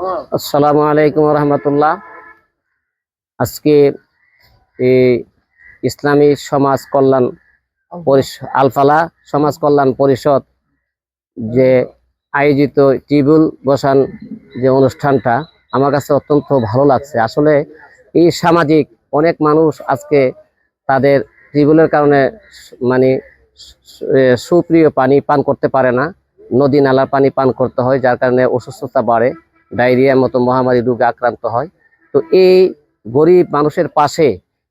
আসসালামু আলাইকুম রহমতুল্লাহ। আজকে এই ইসলামী সমাজ কল্যাণ আলফালা সমাজ কল্যাণ পরিষদ যে আয়োজিত টিবুল বসান যে অনুষ্ঠানটা আমার কাছে অত্যন্ত ভালো লাগছে। আসলে এই সামাজিক অনেক মানুষ আজকে তাদের টিবুলের কারণে মানে সুপ্রিয় পানি পান করতে পারে না। নদী নালার পানি পান করতে হয়, যার কারণে অসুস্থতা বাড়ে। ডায়রিয়ার মতো মহামারী রোগে আক্রান্ত হয়। তো এই গরিব মানুষের পাশে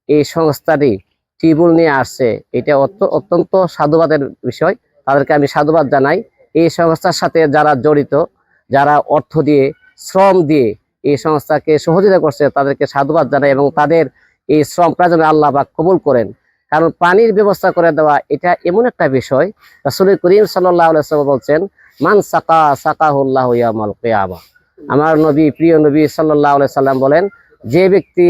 এই সংস্থাটি টিবুল নিয়ে আসছে। এটা অত্যন্ত সাধুবাদের বিষয়। তাদেরকে আমি সাধুবাদ জানাই। এই সংস্থার সাথে যারা জড়িত, যারা অর্থ দিয়ে, শ্রম দিয়ে এই সংস্থাকে সহযোগিতা করছে, তাদেরকে সাধুবাদ জানাই এবং তাদের এই শ্রম যেন আল্লাহ বা কবুল করেন। কারণ পানির ব্যবস্থা করে দেওয়া এটা এমন একটা বিষয়। রাসূল করিম সাল্লাহ বলছেন, মান সাকা সাকাহুল্লাহ ইয়ামাল কেয়ামা। আমার নবী, প্রিয় নবী সাল্লাহ সাল্লাম বলেন, যে ব্যক্তি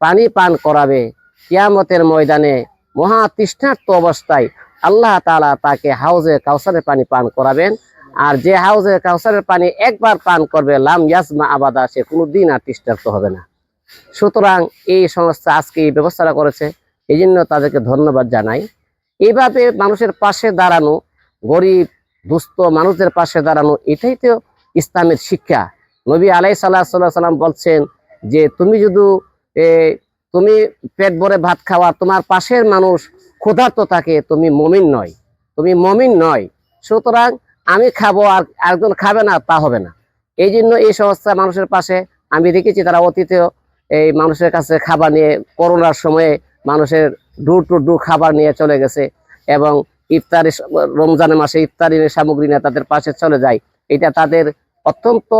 পানি পান করাবে কিয়ামতের ময়দানে মহা তৃষ্ণার্ত অবস্থায় আল্লাহ তাআলা তাকে হাউজে কাউসারের পানি পান করাবেন। আর যে হাউজে কাউসারের পানি একবার পান করবে, লাম ইয়াসমা আবাদা, সে কোনোদিন আর তৃষ্ণার্ত হবে না। সুতরাং এই সংস্থা আজকে এই ব্যবস্থাটা করেছে এই জন্য তাদেরকে ধন্যবাদ জানাই। এইভাবে মানুষের পাশে দাঁড়ানো, গরিব, দুস্থ মানুষদের পাশে দাঁড়ানো, এটাই তো ইসলামের শিক্ষা। নবী আলাই সাল্লাহ সাল্লাহ সাল্লাম বলছেন যে তুমি যদি তুমি পেট ভরে ভাত খাওয়া, তোমার পাশের মানুষ ক্ষুধার্ত থাকে, তুমি মমিন নয়। তুমি মমিন নয়। সুতরাং আমি খাব আর একজন খাবে না, তা হবে না। এই জন্য এই সংস্থা মানুষের পাশে আমি দেখেছি তারা অতীতেও এই মানুষের কাছে খাবার নিয়ে, করোনার সময়ে মানুষের ডুর টু ডু খাবার নিয়ে চলে গেছে এবং ইফতারি রমজানের মাসে ইফতারি সামগ্রী নিয়ে তাদের পাশে চলে যায়। এটা তাদের অত্যন্ত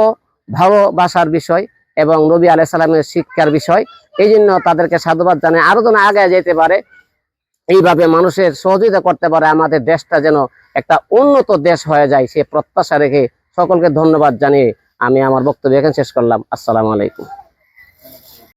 ভালোবাসার বিষয় এবং নবী আলাই সালামের শিক্ষার বিষয়। এই জন্য তাদেরকে সাধুবাদ জানায় আরও যেন আগে যেতে পারে, এইভাবে মানুষের সহযোগিতা করতে পারে, আমাদের দেশটা যেন একটা উন্নত দেশ হয়ে যায়, সে প্রত্যাশা রেখে সকলকে ধন্যবাদ জানিয়ে আমি আমার বক্তব্য এখানে শেষ করলাম। আসসালামু আলাইকুম।